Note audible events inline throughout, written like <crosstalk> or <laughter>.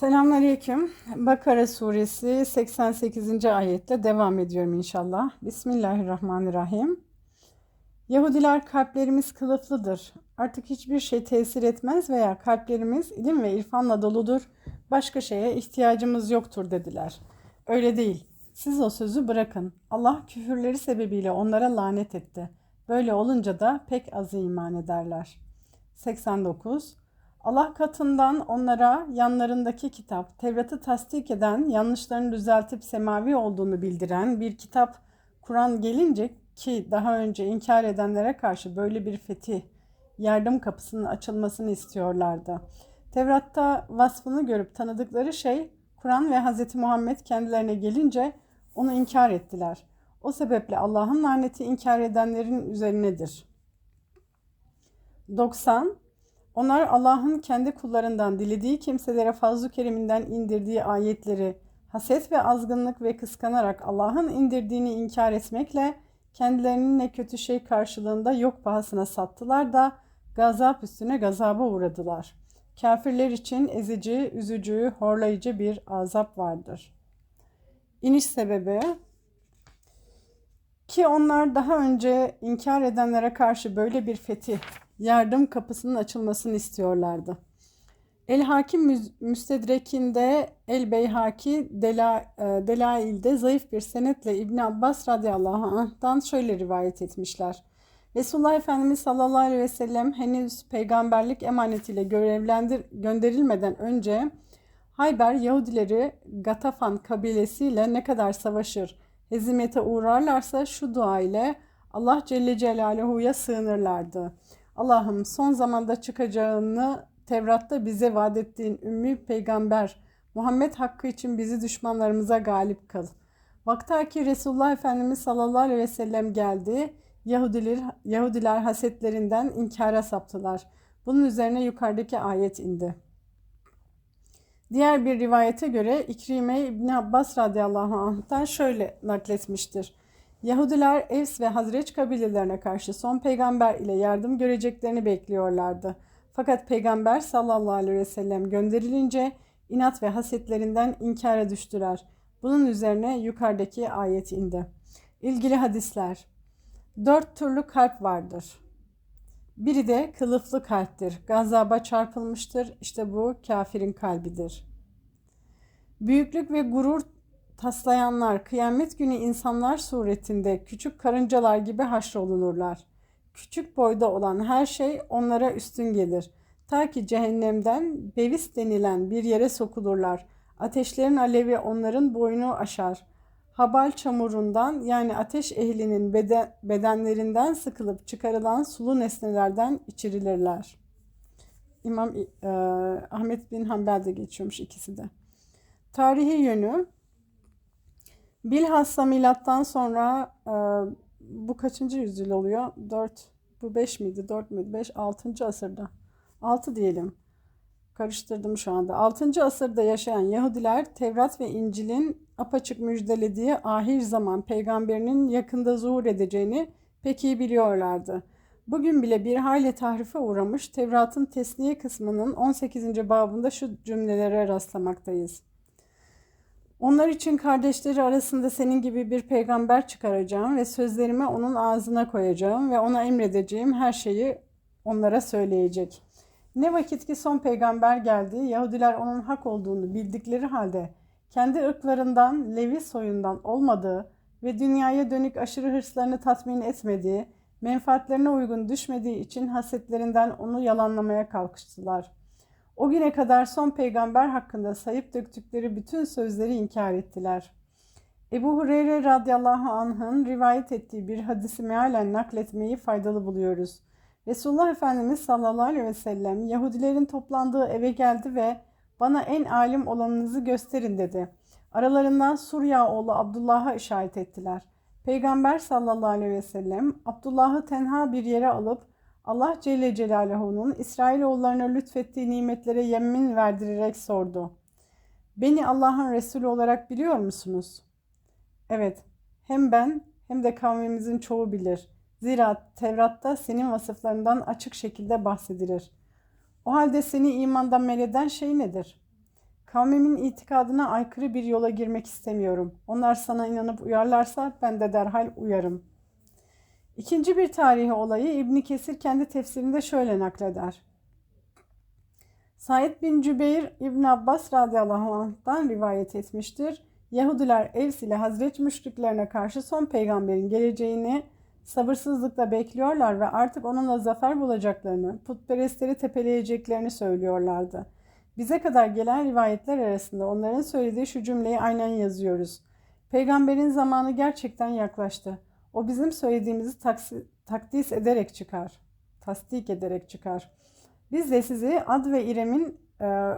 Selamünaleyküm. Bakara suresi 88. ayetle devam ediyorum inşallah. Bismillahirrahmanirrahim. Yahudiler kalplerimiz kılıflıdır. Artık hiçbir şey tesir etmez veya kalplerimiz ilim ve irfanla doludur. Başka şeye ihtiyacımız yoktur dediler. Öyle değil. Siz o sözü bırakın. Allah küfürleri sebebiyle onlara lanet etti. Böyle olunca da pek azı iman ederler. 89. Allah katından onlara yanlarındaki kitap, Tevrat'ı tasdik eden, yanlışlarını düzeltip semavi olduğunu bildiren bir kitap Kur'an gelince ki daha önce inkar edenlere karşı böyle bir fetih, yardım kapısının açılmasını istiyorlardı. Tevrat'ta vasfını görüp tanıdıkları şey Kur'an ve Hz. Muhammed kendilerine gelince onu inkar ettiler. O sebeple Allah'ın laneti inkar edenlerin üzerinedir. 90 onlar Allah'ın kendi kullarından dilediği kimselere fazl-ı keriminden indirdiği ayetleri haset ve azgınlık ve kıskanarak Allah'ın indirdiğini inkar etmekle kendilerinin ne kötü şey karşılığında yok pahasına sattılar da gazap üstüne gazaba uğradılar. Kafirler için ezici, üzücü, horlayıcı bir azap vardır. İniş sebebi ki onlar daha önce inkar edenlere karşı böyle bir fetih, yardım kapısının açılmasını istiyorlardı. El Hakim Müstedrek'inde El Beyhaki Dela, e, Delail'de zayıf bir senetle İbn Abbas radıyallahu anh'tan şöyle rivayet etmişler. Resulullah Efendimiz sallallahu aleyhi ve sellem henüz peygamberlik emanetiyle görevlendir gönderilmeden önce Hayber Yahudileri Gatafan kabilesiyle ne kadar savaşır, hezimete uğrarlarsa şu dua ile Allah Celle Celaluhu'ya sığınırlardı. Allah'ım son zamanda çıkacağını Tevrat'ta bize vaat ettiğin ümmi peygamber Muhammed hakkı için bizi düşmanlarımıza galip kıl. Vaktaki Resulullah Efendimiz sallallahu aleyhi ve sellem geldi. Yahudiler, Yahudiler hasetlerinden inkara saptılar. Bunun üzerine yukarıdaki ayet indi. Diğer bir rivayete göre İkrime İbn Abbas radıyallahu anh'tan şöyle nakletmiştir. Yahudiler Evs ve Hazreç kabilelerine karşı son peygamber ile yardım göreceklerini bekliyorlardı. Fakat peygamber sallallahu aleyhi ve sellem gönderilince inat ve hasetlerinden inkara düştüler. Bunun üzerine yukarıdaki ayet indi. İlgili hadisler. Dört türlü kalp vardır. Biri de kılıflı kalptir. Gazaba çarpılmıştır. İşte bu kafirin kalbidir. Büyüklük ve gurur taslayanlar kıyamet günü insanlar suretinde küçük karıncalar gibi haşrolunurlar. Küçük boyda olan her şey onlara üstün gelir. Ta ki cehennemden bevis denilen bir yere sokulurlar. Ateşlerin alevi onların boynu aşar. Habal çamurundan yani ateş ehlinin beden, bedenlerinden sıkılıp çıkarılan sulu nesnelerden içirilirler. İmam e, Ahmet bin Hanbel'de geçiyormuş ikisi de. Tarihi yönü Bilhassa milattan sonra e, bu kaçıncı yüzyıl oluyor? 4, bu 5 miydi? 4 müydü? 5, 6. asırda. 6 diyelim. Karıştırdım şu anda. 6. asırda yaşayan Yahudiler Tevrat ve İncil'in apaçık müjdelediği ahir zaman peygamberinin yakında zuhur edeceğini pek iyi biliyorlardı. Bugün bile bir hayli tahrife uğramış Tevrat'ın tesniye kısmının 18. babında şu cümlelere rastlamaktayız. Onlar için kardeşleri arasında senin gibi bir peygamber çıkaracağım ve sözlerimi onun ağzına koyacağım ve ona emredeceğim her şeyi onlara söyleyecek. Ne vakit ki son peygamber geldi, Yahudiler onun hak olduğunu bildikleri halde kendi ırklarından, Levi soyundan olmadığı ve dünyaya dönük aşırı hırslarını tatmin etmediği, menfaatlerine uygun düşmediği için hasetlerinden onu yalanlamaya kalkıştılar.'' O güne kadar son peygamber hakkında sayıp döktükleri bütün sözleri inkar ettiler. Ebu Hureyre radıyallahu anh'ın rivayet ettiği bir hadisi mealen nakletmeyi faydalı buluyoruz. Resulullah Efendimiz sallallahu aleyhi ve sellem Yahudilerin toplandığı eve geldi ve bana en alim olanınızı gösterin dedi. Aralarından Surya oğlu Abdullah'a işaret ettiler. Peygamber sallallahu aleyhi ve sellem Abdullah'ı tenha bir yere alıp Allah Celle Celaluhu'nun İsrailoğullarına lütfettiği nimetlere yemin verdirerek sordu. Beni Allah'ın Resulü olarak biliyor musunuz? Evet, hem ben hem de kavmimizin çoğu bilir. Zira Tevrat'ta senin vasıflarından açık şekilde bahsedilir. O halde seni imandan men şey nedir? Kavmimin itikadına aykırı bir yola girmek istemiyorum. Onlar sana inanıp uyarlarsa ben de derhal uyarım. İkinci bir tarihi olayı İbn Kesir kendi tefsirinde şöyle nakleder. Said bin Cübeyr İbn Abbas radıyallahu anh'dan rivayet etmiştir. Yahudiler Evs ile Hazreç müşriklerine karşı son peygamberin geleceğini sabırsızlıkla bekliyorlar ve artık onunla zafer bulacaklarını, putperestleri tepeleyeceklerini söylüyorlardı. Bize kadar gelen rivayetler arasında onların söylediği şu cümleyi aynen yazıyoruz. Peygamberin zamanı gerçekten yaklaştı. O bizim söylediğimizi taksi, takdis ederek çıkar. Tasdik ederek çıkar. Biz de sizi Ad ve İrem'in e,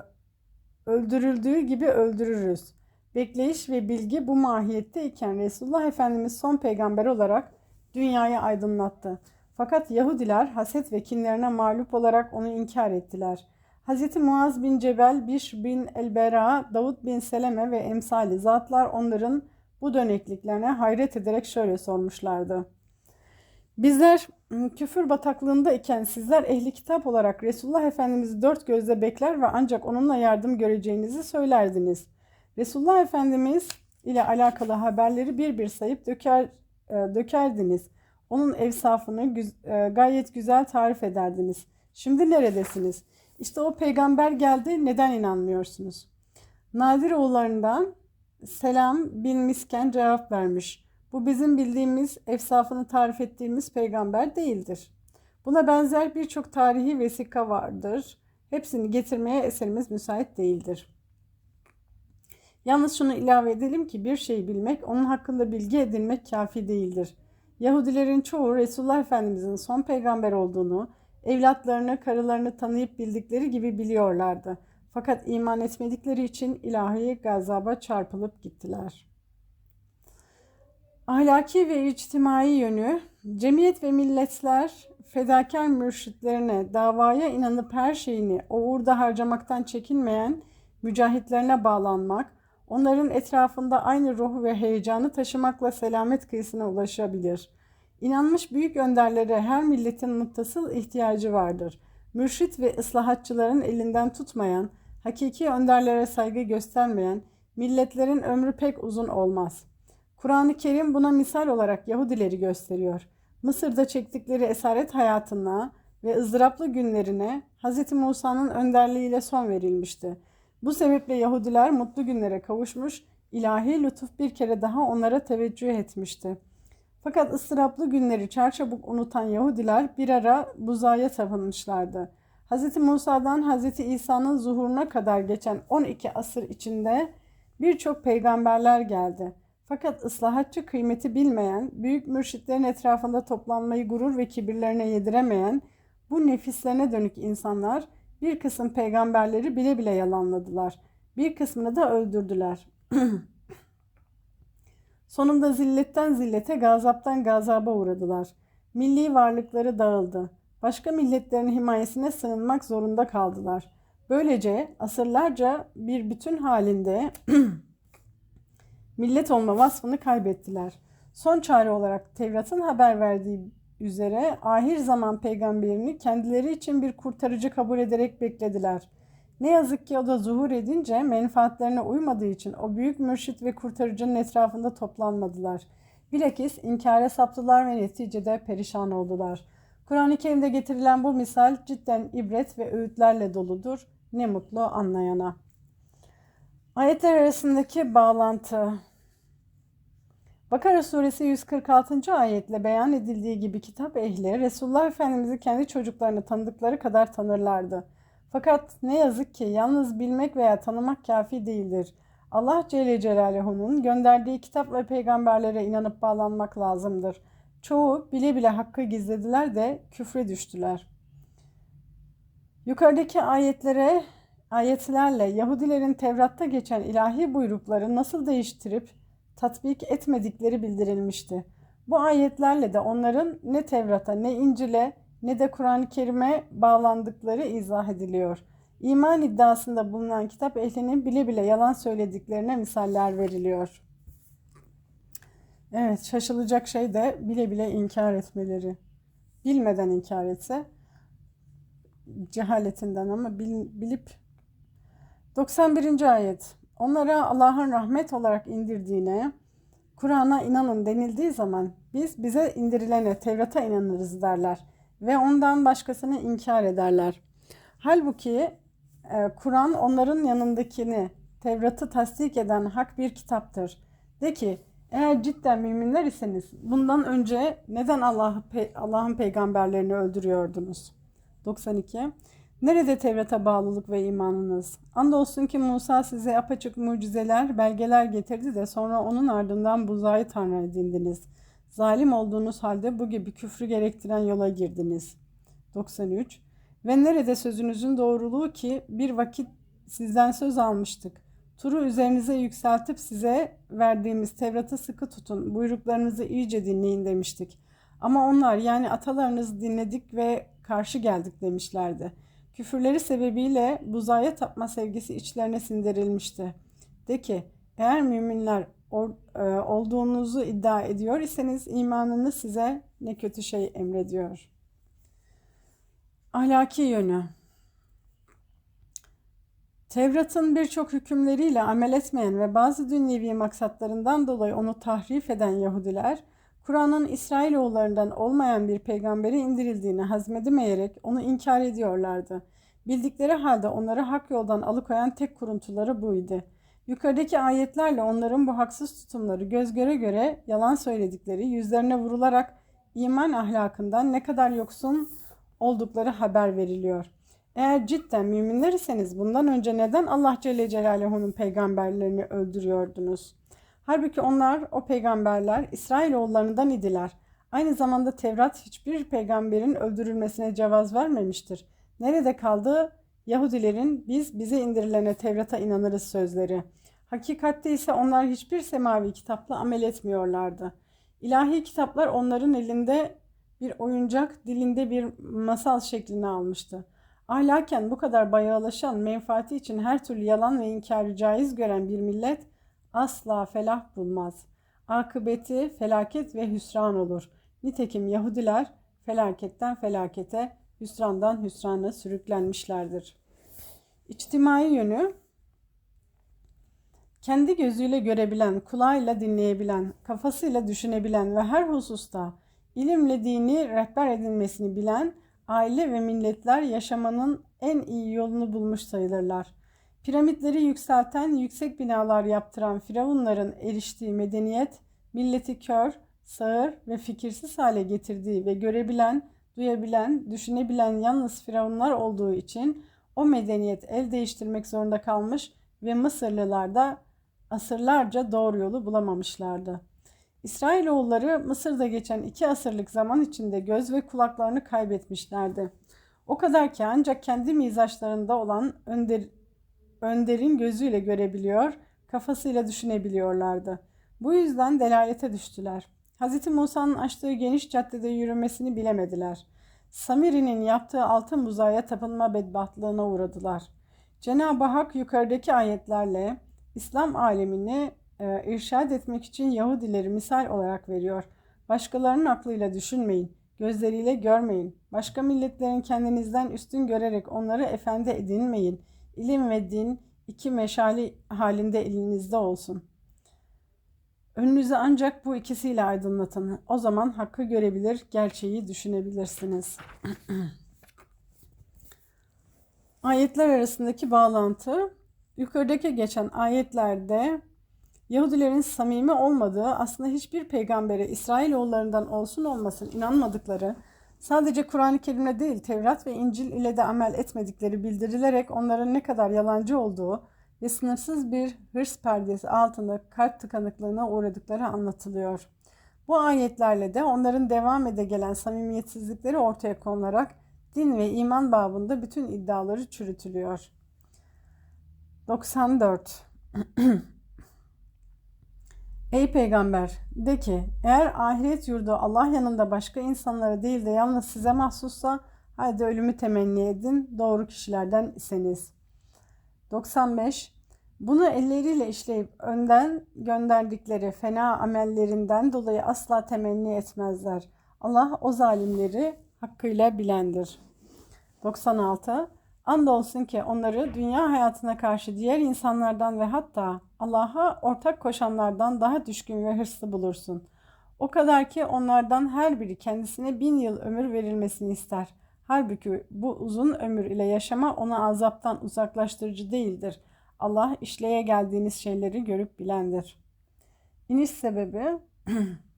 öldürüldüğü gibi öldürürüz. Bekleyiş ve bilgi bu mahiyette iken Resulullah Efendimiz son peygamber olarak dünyayı aydınlattı. Fakat Yahudiler haset ve kinlerine mağlup olarak onu inkar ettiler. Hz. Muaz bin Cebel, Biş bin Elbera, Davud bin Seleme ve emsali zatlar onların bu dönekliklerine hayret ederek şöyle sormuşlardı. Bizler ıı, küfür bataklığında iken sizler ehli kitap olarak Resulullah Efendimiz'i dört gözle bekler ve ancak onunla yardım göreceğinizi söylerdiniz. Resulullah Efendimiz ile alakalı haberleri bir bir sayıp döker, e, dökerdiniz. Onun evsafını e, gayet güzel tarif ederdiniz. Şimdi neredesiniz? İşte o peygamber geldi neden inanmıyorsunuz? Nadir oğullarından Selam bin Misken cevap vermiş. Bu bizim bildiğimiz, efsafını tarif ettiğimiz peygamber değildir. Buna benzer birçok tarihi vesika vardır. Hepsini getirmeye eserimiz müsait değildir. Yalnız şunu ilave edelim ki bir şeyi bilmek, onun hakkında bilgi edinmek kafi değildir. Yahudilerin çoğu Resulullah Efendimizin son peygamber olduğunu, evlatlarını, karılarını tanıyıp bildikleri gibi biliyorlardı. Fakat iman etmedikleri için ilahi gazaba çarpılıp gittiler. Ahlaki ve içtimai yönü, cemiyet ve milletler fedakar mürşitlerine, davaya inanıp her şeyini o uğurda harcamaktan çekinmeyen mücahitlerine bağlanmak, onların etrafında aynı ruhu ve heyecanı taşımakla selamet kıyısına ulaşabilir. İnanmış büyük önderlere her milletin muttasıl ihtiyacı vardır. Mürşit ve ıslahatçıların elinden tutmayan, hakiki önderlere saygı göstermeyen milletlerin ömrü pek uzun olmaz. Kur'an-ı Kerim buna misal olarak Yahudileri gösteriyor. Mısır'da çektikleri esaret hayatına ve ızdıraplı günlerine Hz. Musa'nın önderliğiyle son verilmişti. Bu sebeple Yahudiler mutlu günlere kavuşmuş, ilahi lütuf bir kere daha onlara teveccüh etmişti. Fakat ıstıraplı günleri çarçabuk unutan Yahudiler bir ara buzaya tapınmışlardı. Hz. Musa'dan Hz. İsa'nın zuhuruna kadar geçen 12 asır içinde birçok peygamberler geldi. Fakat ıslahatçı kıymeti bilmeyen, büyük mürşitlerin etrafında toplanmayı gurur ve kibirlerine yediremeyen bu nefislerine dönük insanlar bir kısım peygamberleri bile bile yalanladılar. Bir kısmını da öldürdüler. <clears throat> Sonunda zilletten zillete, gazaptan gazaba uğradılar. Milli varlıkları dağıldı başka milletlerin himayesine sığınmak zorunda kaldılar. Böylece asırlarca bir bütün halinde <clears throat> millet olma vasfını kaybettiler. Son çare olarak Tevrat'ın haber verdiği üzere ahir zaman peygamberini kendileri için bir kurtarıcı kabul ederek beklediler. Ne yazık ki o da zuhur edince menfaatlerine uymadığı için o büyük mürşit ve kurtarıcının etrafında toplanmadılar. Bilakis inkara saptılar ve neticede perişan oldular. Kur'an-ı Kerim'de getirilen bu misal cidden ibret ve öğütlerle doludur. Ne mutlu anlayana. Ayetler arasındaki bağlantı. Bakara suresi 146. ayetle beyan edildiği gibi kitap ehli Resulullah Efendimiz'i kendi çocuklarını tanıdıkları kadar tanırlardı. Fakat ne yazık ki yalnız bilmek veya tanımak kafi değildir. Allah Celle Celaluhu'nun gönderdiği kitap ve peygamberlere inanıp bağlanmak lazımdır. Çoğu bile bile hakkı gizlediler de küfre düştüler. Yukarıdaki ayetlere, ayetlerle Yahudilerin Tevrat'ta geçen ilahi buyrukları nasıl değiştirip tatbik etmedikleri bildirilmişti. Bu ayetlerle de onların ne Tevrat'a ne İncil'e ne de Kur'an-ı Kerim'e bağlandıkları izah ediliyor. İman iddiasında bulunan kitap ehlinin bile bile yalan söylediklerine misaller veriliyor. Evet şaşılacak şey de bile bile inkar etmeleri. Bilmeden inkar etse cehaletinden ama bil, bilip 91. ayet. Onlara Allah'ın rahmet olarak indirdiğine, Kur'an'a inanın denildiği zaman biz bize indirilene, Tevrat'a inanırız derler ve ondan başkasını inkar ederler. Halbuki e, Kur'an onların yanındakini, Tevrat'ı tasdik eden hak bir kitaptır. De ki eğer cidden müminler iseniz bundan önce neden Allah'ın Allah peygamberlerini öldürüyordunuz? 92. Nerede Tevrat'a bağlılık ve imanınız? Andolsun ki Musa size apaçık mucizeler, belgeler getirdi de sonra onun ardından buzağı tanrı edindiniz. Zalim olduğunuz halde bu gibi küfrü gerektiren yola girdiniz. 93. Ve nerede sözünüzün doğruluğu ki bir vakit sizden söz almıştık. Turu üzerinize yükseltip size verdiğimiz Tevrat'ı sıkı tutun, buyruklarınızı iyice dinleyin demiştik. Ama onlar yani atalarınız dinledik ve karşı geldik demişlerdi. Küfürleri sebebiyle buzaya tapma sevgisi içlerine sindirilmişti. De ki eğer müminler e, olduğunuzu iddia ediyor iseniz imanınız size ne kötü şey emrediyor. Ahlaki yönü Tevrat'ın birçok hükümleriyle amel etmeyen ve bazı dünyevi maksatlarından dolayı onu tahrif eden Yahudiler, Kur'an'ın İsrailoğullarından olmayan bir peygamberi indirildiğini hazmedemeyerek onu inkar ediyorlardı. Bildikleri halde onları hak yoldan alıkoyan tek kuruntuları buydu. Yukarıdaki ayetlerle onların bu haksız tutumları göz göre göre yalan söyledikleri, yüzlerine vurularak iman ahlakından ne kadar yoksun oldukları haber veriliyor. Eğer cidden müminler iseniz bundan önce neden Allah Celle Celaluhu'nun peygamberlerini öldürüyordunuz? Halbuki onlar o peygamberler İsrailoğullarından idiler. Aynı zamanda Tevrat hiçbir peygamberin öldürülmesine cevaz vermemiştir. Nerede kaldı Yahudilerin biz bize indirilene Tevrat'a inanırız sözleri. Hakikatte ise onlar hiçbir semavi kitapla amel etmiyorlardı. İlahi kitaplar onların elinde bir oyuncak, dilinde bir masal şeklini almıştı. Ahlaken bu kadar bayağılaşan, menfaati için her türlü yalan ve inkarı caiz gören bir millet asla felah bulmaz. Akıbeti felaket ve hüsran olur. Nitekim Yahudiler felaketten felakete, hüsrandan hüsrana sürüklenmişlerdir. İçtimai yönü kendi gözüyle görebilen, kulağıyla dinleyebilen, kafasıyla düşünebilen ve her hususta ilimle dini rehber edilmesini bilen aile ve milletler yaşamanın en iyi yolunu bulmuş sayılırlar. Piramitleri yükselten, yüksek binalar yaptıran firavunların eriştiği medeniyet, milleti kör, sağır ve fikirsiz hale getirdiği ve görebilen, duyabilen, düşünebilen yalnız firavunlar olduğu için o medeniyet el değiştirmek zorunda kalmış ve Mısırlılar da asırlarca doğru yolu bulamamışlardı. İsrailoğulları Mısır'da geçen iki asırlık zaman içinde göz ve kulaklarını kaybetmişlerdi. O kadar ki ancak kendi mizaçlarında olan önder, önderin gözüyle görebiliyor, kafasıyla düşünebiliyorlardı. Bu yüzden delalete düştüler. Hz. Musa'nın açtığı geniş caddede yürümesini bilemediler. Samiri'nin yaptığı altın buzaya tapınma bedbahtlığına uğradılar. Cenab-ı Hak yukarıdaki ayetlerle İslam alemini e, irşad etmek için Yahudileri misal olarak veriyor. Başkalarının aklıyla düşünmeyin, gözleriyle görmeyin. Başka milletlerin kendinizden üstün görerek onları efendi edinmeyin. İlim ve din iki meşali halinde elinizde olsun. Önünüzü ancak bu ikisiyle aydınlatın. O zaman hakkı görebilir, gerçeği düşünebilirsiniz. <clears throat> Ayetler arasındaki bağlantı yukarıdaki geçen ayetlerde Yahudilerin samimi olmadığı, aslında hiçbir peygambere İsrailoğullarından olsun olmasın inanmadıkları, sadece Kur'an-ı Kerim'le değil Tevrat ve İncil ile de amel etmedikleri bildirilerek onların ne kadar yalancı olduğu ve sınırsız bir hırs perdesi altında kalp tıkanıklığına uğradıkları anlatılıyor. Bu ayetlerle de onların devam ede gelen samimiyetsizlikleri ortaya konularak din ve iman babında bütün iddiaları çürütülüyor. 94 <clears throat> Ey peygamber de ki eğer ahiret yurdu Allah yanında başka insanlara değil de yalnız size mahsussa hadi ölümü temenni edin doğru kişilerden iseniz. 95. Bunu elleriyle işleyip önden gönderdikleri fena amellerinden dolayı asla temenni etmezler. Allah o zalimleri hakkıyla bilendir. 96. Andolsun ki onları dünya hayatına karşı diğer insanlardan ve hatta Allah'a ortak koşanlardan daha düşkün ve hırslı bulursun. O kadar ki onlardan her biri kendisine bin yıl ömür verilmesini ister. Halbuki bu uzun ömür ile yaşama onu azaptan uzaklaştırıcı değildir. Allah işleye geldiğiniz şeyleri görüp bilendir. İniş sebebi <clears throat>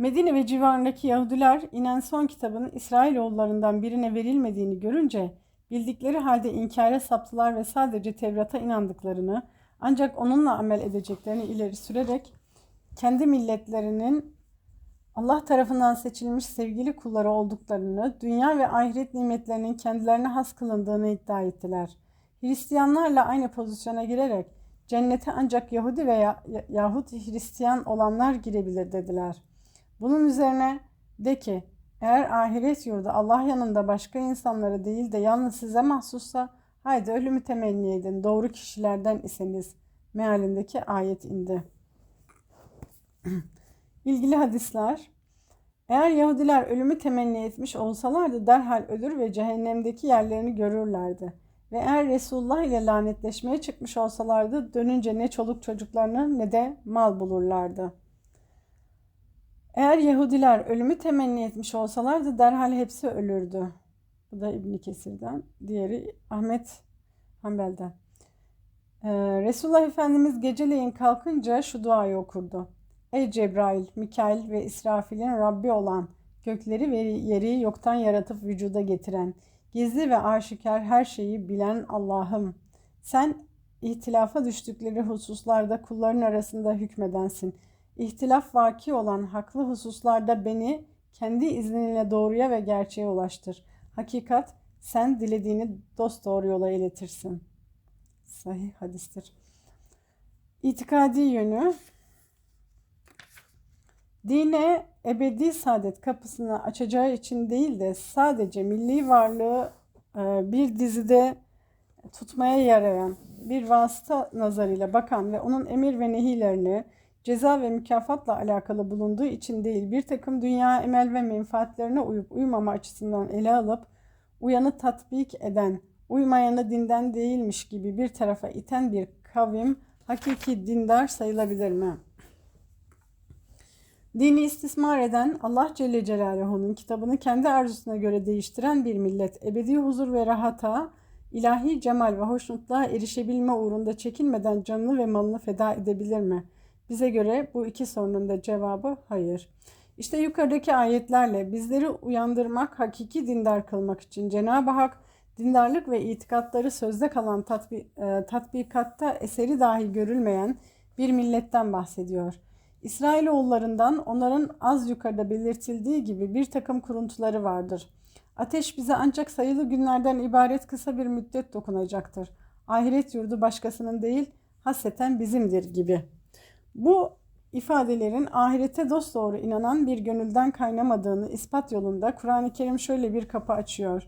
Medine ve civarındaki Yahudiler inen son kitabın İsrailoğullarından birine verilmediğini görünce bildikleri halde inkara saptılar ve sadece Tevrat'a inandıklarını ancak onunla amel edeceklerini ileri sürerek kendi milletlerinin Allah tarafından seçilmiş sevgili kulları olduklarını, dünya ve ahiret nimetlerinin kendilerine has kılındığını iddia ettiler. Hristiyanlarla aynı pozisyona girerek cennete ancak Yahudi veya Yahut Hristiyan olanlar girebilir dediler. Bunun üzerine de ki eğer ahiret yurdu Allah yanında başka insanlara değil de yalnız size mahsussa haydi ölümü temenni edin doğru kişilerden iseniz mealindeki ayet indi. <clears throat> İlgili hadisler eğer Yahudiler ölümü temenni etmiş olsalardı derhal ölür ve cehennemdeki yerlerini görürlerdi. Ve eğer Resulullah ile lanetleşmeye çıkmış olsalardı dönünce ne çoluk çocuklarını ne de mal bulurlardı. Eğer Yahudiler ölümü temenni etmiş olsalardı derhal hepsi ölürdü. Bu da İbn Kesir'den. Diğeri Ahmet Hanbel'den. Ee, Resulullah Efendimiz geceleyin kalkınca şu duayı okurdu. Ey Cebrail, Mikail ve İsrafil'in Rabbi olan, gökleri ve yeri yoktan yaratıp vücuda getiren, gizli ve aşikar her şeyi bilen Allah'ım. Sen ihtilafa düştükleri hususlarda kulların arasında hükmedensin. İhtilaf vaki olan haklı hususlarda beni kendi izninle doğruya ve gerçeğe ulaştır. Hakikat sen dilediğini dost doğru yola iletirsin. Sahih hadistir. İtikadi yönü Dine ebedi saadet kapısını açacağı için değil de sadece milli varlığı e, bir dizide tutmaya yarayan bir vasıta nazarıyla bakan ve onun emir ve nehilerini ceza ve mükafatla alakalı bulunduğu için değil bir takım dünya emel ve menfaatlerine uyup uymama açısından ele alıp uyanı tatbik eden, uymayanı dinden değilmiş gibi bir tarafa iten bir kavim hakiki dindar sayılabilir mi? Dini istismar eden Allah Celle Celaluhu'nun kitabını kendi arzusuna göre değiştiren bir millet ebedi huzur ve rahata, ilahi cemal ve hoşnutluğa erişebilme uğrunda çekinmeden canını ve malını feda edebilir mi? Bize göre bu iki sorunun da cevabı hayır. İşte yukarıdaki ayetlerle bizleri uyandırmak, hakiki dindar kılmak için Cenab-ı Hak dindarlık ve itikatları sözde kalan tatbi, e, tatbikatta eseri dahi görülmeyen bir milletten bahsediyor. İsrailoğullarından onların az yukarıda belirtildiği gibi bir takım kuruntuları vardır. Ateş bize ancak sayılı günlerden ibaret kısa bir müddet dokunacaktır. Ahiret yurdu başkasının değil, hasreten bizimdir gibi. Bu ifadelerin ahirete dosdoğru inanan bir gönülden kaynamadığını ispat yolunda Kur'an-ı Kerim şöyle bir kapı açıyor.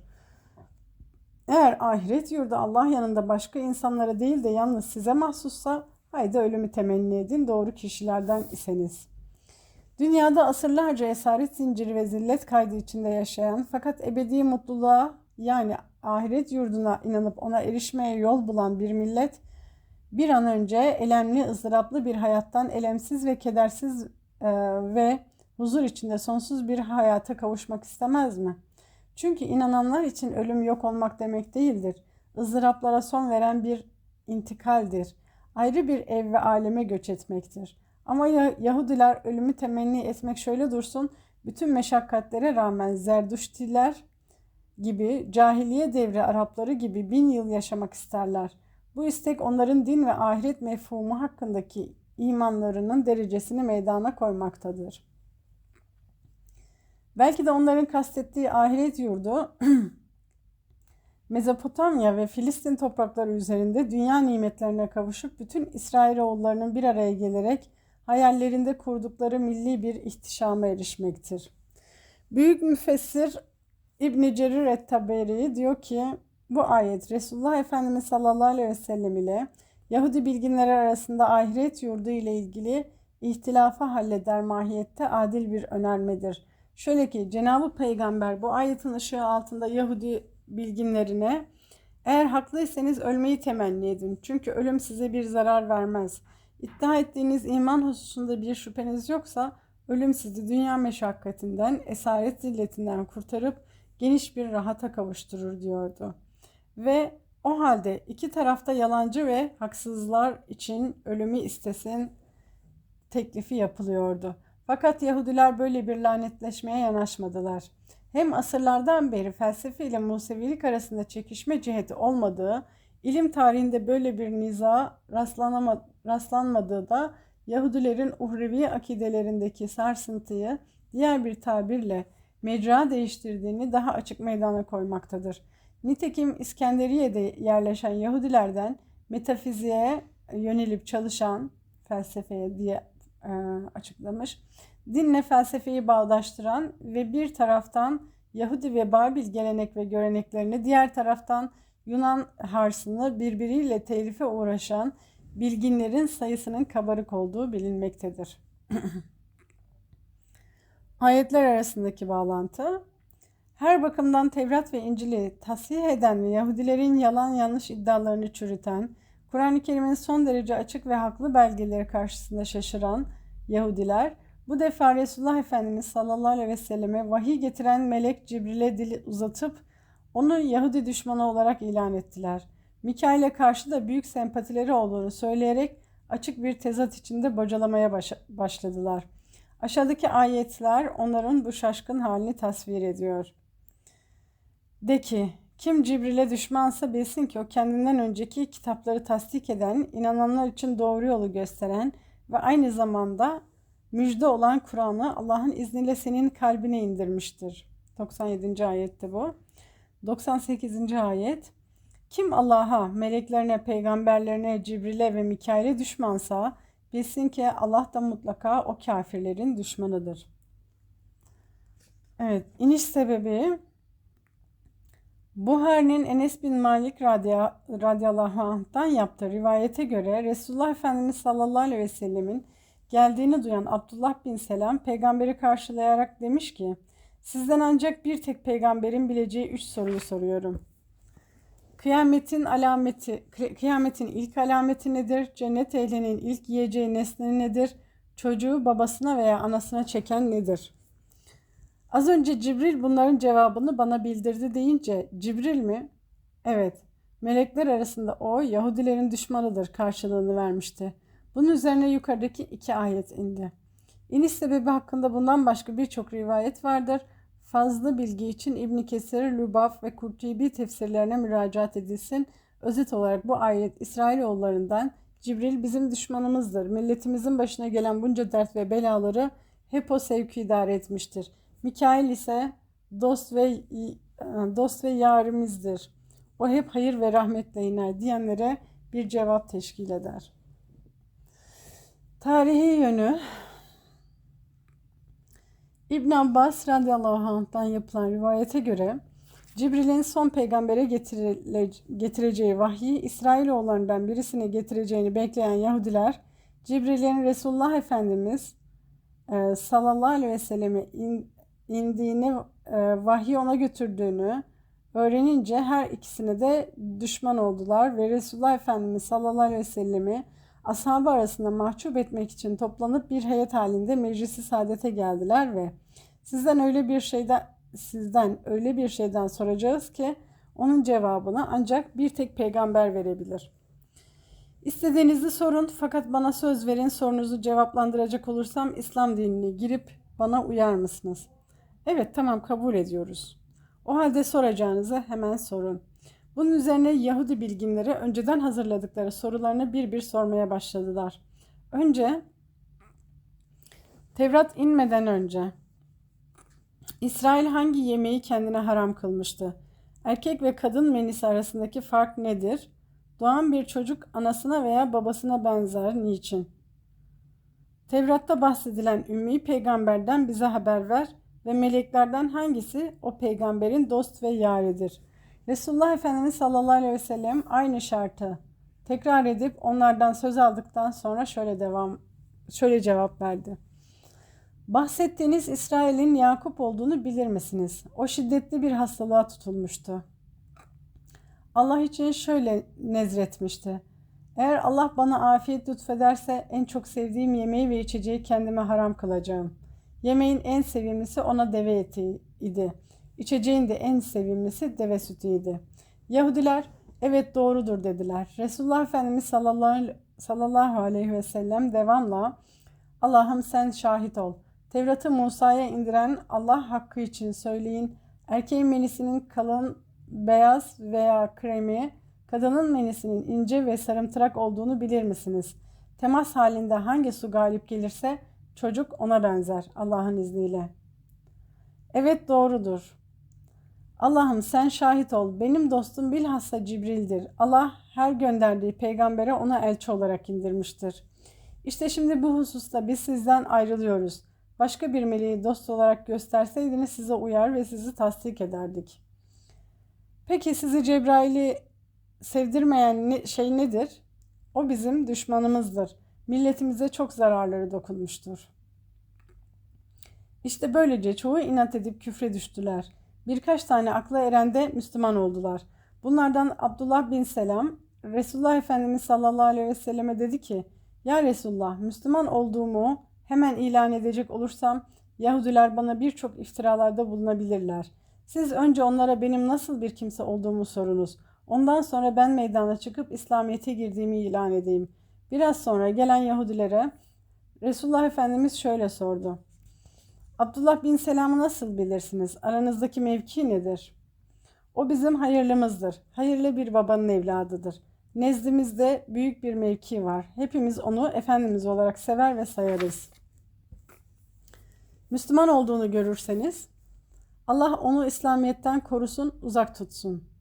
Eğer ahiret yurdu Allah yanında başka insanlara değil de yalnız size mahsussa Haydi ölümü temenni edin doğru kişilerden iseniz. Dünyada asırlarca esaret zinciri ve zillet kaydı içinde yaşayan fakat ebedi mutluluğa yani ahiret yurduna inanıp ona erişmeye yol bulan bir millet bir an önce elemli, ızdıraplı bir hayattan elemsiz ve kedersiz e, ve huzur içinde sonsuz bir hayata kavuşmak istemez mi? Çünkü inananlar için ölüm yok olmak demek değildir. ızdıraplara son veren bir intikaldir ayrı bir ev ve aleme göç etmektir. Ama Yahudiler ölümü temenni etmek şöyle dursun, bütün meşakkatlere rağmen Zerdüştiler gibi, cahiliye devri Arapları gibi bin yıl yaşamak isterler. Bu istek onların din ve ahiret mefhumu hakkındaki imanlarının derecesini meydana koymaktadır. Belki de onların kastettiği ahiret yurdu <clears throat> Mezopotamya ve Filistin toprakları üzerinde dünya nimetlerine kavuşup bütün İsrailoğullarının bir araya gelerek hayallerinde kurdukları milli bir ihtişama erişmektir. Büyük müfessir İbn Cerir et-Taberi diyor ki bu ayet Resulullah Efendimiz sallallahu aleyhi ve sellem ile Yahudi bilginleri arasında ahiret yurdu ile ilgili ihtilafa halleder mahiyette adil bir önermedir. Şöyle ki Cenab-ı Peygamber bu ayetin ışığı altında Yahudi bilginlerine eğer haklıysanız ölmeyi temenni edin. Çünkü ölüm size bir zarar vermez. İddia ettiğiniz iman hususunda bir şüpheniz yoksa ölüm sizi dünya meşakkatinden, esaret zilletinden kurtarıp geniş bir rahata kavuşturur diyordu. Ve o halde iki tarafta yalancı ve haksızlar için ölümü istesin teklifi yapılıyordu. Fakat Yahudiler böyle bir lanetleşmeye yanaşmadılar. Hem asırlardan beri felsefe ile Musevilik arasında çekişme ciheti olmadığı, ilim tarihinde böyle bir niza rastlanmadığı da Yahudilerin uhrevi akidelerindeki sarsıntıyı diğer bir tabirle mecra değiştirdiğini daha açık meydana koymaktadır. Nitekim İskenderiye'de yerleşen Yahudilerden metafiziğe yönelip çalışan felsefeye diye e, açıklamış. Dinle felsefeyi bağdaştıran ve bir taraftan Yahudi ve Babil gelenek ve göreneklerini diğer taraftan Yunan harsını birbiriyle telife uğraşan bilginlerin sayısının kabarık olduğu bilinmektedir. <clears throat> Ayetler arasındaki bağlantı her bakımdan Tevrat ve İncil'i tasih eden ve Yahudilerin yalan yanlış iddialarını çürüten, Kur'an-ı Kerim'in son derece açık ve haklı belgeleri karşısında şaşıran Yahudiler, bu defa Resulullah Efendimiz sallallahu aleyhi ve selleme vahiy getiren melek Cibril'e dili uzatıp onu Yahudi düşmanı olarak ilan ettiler. Mikail'e karşı da büyük sempatileri olduğunu söyleyerek açık bir tezat içinde bocalamaya baş başladılar. Aşağıdaki ayetler onların bu şaşkın halini tasvir ediyor. De ki, kim Cibril'e düşmansa bilsin ki o kendinden önceki kitapları tasdik eden, inananlar için doğru yolu gösteren ve aynı zamanda müjde olan Kur'an'ı Allah'ın izniyle senin kalbine indirmiştir. 97. ayette bu. 98. ayet. Kim Allah'a, meleklerine, peygamberlerine, Cibril'e ve Mikail'e düşmansa bilsin ki Allah da mutlaka o kafirlerin düşmanıdır. Evet, iniş sebebi Buhari'nin Enes bin Malik radıyallahu anh'tan yaptığı rivayete göre Resulullah Efendimiz sallallahu aleyhi ve sellemin geldiğini duyan Abdullah bin Selam peygamberi karşılayarak demiş ki sizden ancak bir tek peygamberin bileceği üç soruyu soruyorum. Kıyametin alameti, kıyametin ilk alameti nedir? Cennet ehlinin ilk yiyeceği nesne nedir? Çocuğu babasına veya anasına çeken nedir?'' Az önce Cibril bunların cevabını bana bildirdi deyince Cibril mi? Evet. Melekler arasında o Yahudilerin düşmanıdır karşılığını vermişti. Bunun üzerine yukarıdaki iki ayet indi. İniş sebebi hakkında bundan başka birçok rivayet vardır. Fazla bilgi için İbn Kesir, Lubaf ve Kurtubi tefsirlerine müracaat edilsin. Özet olarak bu ayet İsrailoğullarından Cibril bizim düşmanımızdır. Milletimizin başına gelen bunca dert ve belaları hep o sevki idare etmiştir. Mikail ise dost ve dost ve yarimizdir. O hep hayır ve rahmetle iner diyenlere bir cevap teşkil eder. Tarihi yönü İbn Abbas radıyallahu anh'tan yapılan rivayete göre Cibril'in son peygambere getire, getireceği vahyi İsrailoğullarından birisine getireceğini bekleyen Yahudiler Cibril'in Resulullah Efendimiz e, sallallahu aleyhi ve selleme in, indiğini, e, vahyi ona götürdüğünü öğrenince her ikisine de düşman oldular ve Resulullah Efendimiz sallallahu aleyhi ve sellemi ashabı arasında mahcup etmek için toplanıp bir heyet halinde meclisi saadete geldiler ve sizden öyle bir şeyden sizden öyle bir şeyden soracağız ki onun cevabını ancak bir tek peygamber verebilir. İstediğinizi sorun fakat bana söz verin sorunuzu cevaplandıracak olursam İslam dinine girip bana uyar mısınız?'' Evet tamam kabul ediyoruz. O halde soracağınızı hemen sorun. Bunun üzerine Yahudi bilginleri önceden hazırladıkları sorularını bir bir sormaya başladılar. Önce Tevrat inmeden önce İsrail hangi yemeği kendine haram kılmıştı? Erkek ve kadın menisi arasındaki fark nedir? Doğan bir çocuk anasına veya babasına benzer niçin? Tevrat'ta bahsedilen ümmi peygamberden bize haber ver ve meleklerden hangisi o peygamberin dost ve yaridir? Resulullah Efendimiz sallallahu aleyhi ve sellem aynı şartı tekrar edip onlardan söz aldıktan sonra şöyle devam şöyle cevap verdi. Bahsettiğiniz İsrail'in Yakup olduğunu bilir misiniz? O şiddetli bir hastalığa tutulmuştu. Allah için şöyle nezretmişti. Eğer Allah bana afiyet lütfederse en çok sevdiğim yemeği ve içeceği kendime haram kılacağım. Yemeğin en sevimlisi ona deve eti idi. İçeceğin de en sevimlisi deve sütüydü. Yahudiler evet doğrudur dediler. Resulullah Efendimiz sallallahu, aleyhi ve sellem devamla Allah'ım sen şahit ol. Tevrat'ı Musa'ya indiren Allah hakkı için söyleyin. Erkeğin menisinin kalın, beyaz veya kremi, kadının menisinin ince ve sarımtırak olduğunu bilir misiniz? Temas halinde hangi su galip gelirse çocuk ona benzer Allah'ın izniyle. Evet doğrudur. Allah'ım sen şahit ol. Benim dostum bilhassa Cibril'dir. Allah her gönderdiği peygambere ona elçi olarak indirmiştir. İşte şimdi bu hususta biz sizden ayrılıyoruz. Başka bir meleği dost olarak gösterseydiniz size uyar ve sizi tasdik ederdik. Peki sizi Cebrail'i sevdirmeyen şey nedir? O bizim düşmanımızdır. Milletimize çok zararları dokunmuştur. İşte böylece çoğu inat edip küfre düştüler. Birkaç tane akla erende Müslüman oldular. Bunlardan Abdullah bin Selam, Resulullah Efendimiz sallallahu aleyhi ve selleme dedi ki, Ya Resulullah, Müslüman olduğumu hemen ilan edecek olursam, Yahudiler bana birçok iftiralarda bulunabilirler. Siz önce onlara benim nasıl bir kimse olduğumu sorunuz. Ondan sonra ben meydana çıkıp İslamiyet'e girdiğimi ilan edeyim. Biraz sonra gelen Yahudilere Resulullah Efendimiz şöyle sordu. Abdullah bin Selam'ı nasıl bilirsiniz? Aranızdaki mevki nedir? O bizim hayırlımızdır. Hayırlı bir babanın evladıdır. Nezdimizde büyük bir mevki var. Hepimiz onu Efendimiz olarak sever ve sayarız. Müslüman olduğunu görürseniz Allah onu İslamiyet'ten korusun, uzak tutsun.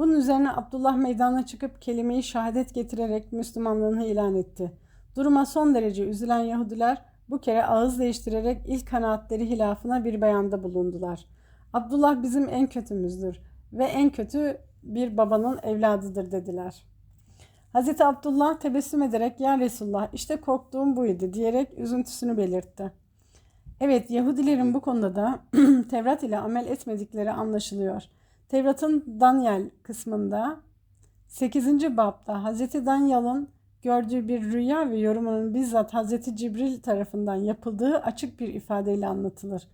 Bunun üzerine Abdullah meydana çıkıp kelimeyi şehadet getirerek Müslümanlığını ilan etti. Duruma son derece üzülen Yahudiler bu kere ağız değiştirerek ilk kanaatleri hilafına bir beyanda bulundular. Abdullah bizim en kötümüzdür ve en kötü bir babanın evladıdır dediler. Hz. Abdullah tebessüm ederek ya Resulullah işte korktuğum buydu diyerek üzüntüsünü belirtti. Evet Yahudilerin bu konuda da <clears throat> Tevrat ile amel etmedikleri anlaşılıyor. Tevrat'ın Daniel kısmında 8. babda Hz. Daniel'ın gördüğü bir rüya ve yorumunun bizzat Hz. Cibril tarafından yapıldığı açık bir ifadeyle anlatılır.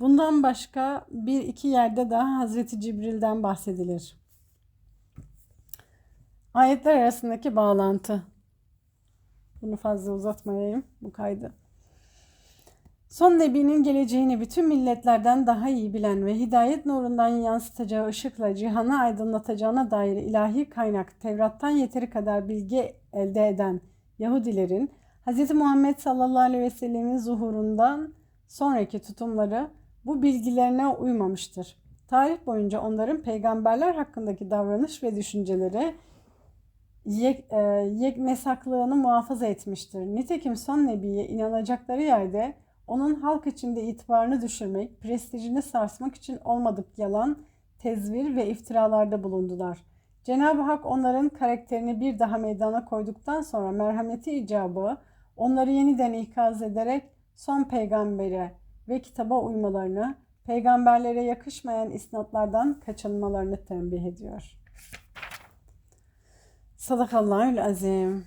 Bundan başka bir iki yerde daha Hz. Cibril'den bahsedilir. Ayetler arasındaki bağlantı. Bunu fazla uzatmayayım bu kaydı. Son Nebi'nin geleceğini bütün milletlerden daha iyi bilen ve hidayet nurundan yansıtacağı ışıkla cihanı aydınlatacağına dair ilahi kaynak Tevrat'tan yeteri kadar bilgi elde eden Yahudilerin Hz. Muhammed sallallahu aleyhi ve sellemin zuhurundan sonraki tutumları bu bilgilerine uymamıştır. Tarih boyunca onların peygamberler hakkındaki davranış ve düşünceleri yek, e, yeknesaklığını muhafaza etmiştir. Nitekim son nebiye inanacakları yerde onun halk içinde itibarını düşürmek, prestijini sarsmak için olmadık yalan, tezvir ve iftiralarda bulundular. Cenab-ı Hak onların karakterini bir daha meydana koyduktan sonra merhameti icabı onları yeniden ikaz ederek son peygambere ve kitaba uymalarını, peygamberlere yakışmayan isnatlardan kaçınmalarını tembih ediyor. Sadakallahül azim.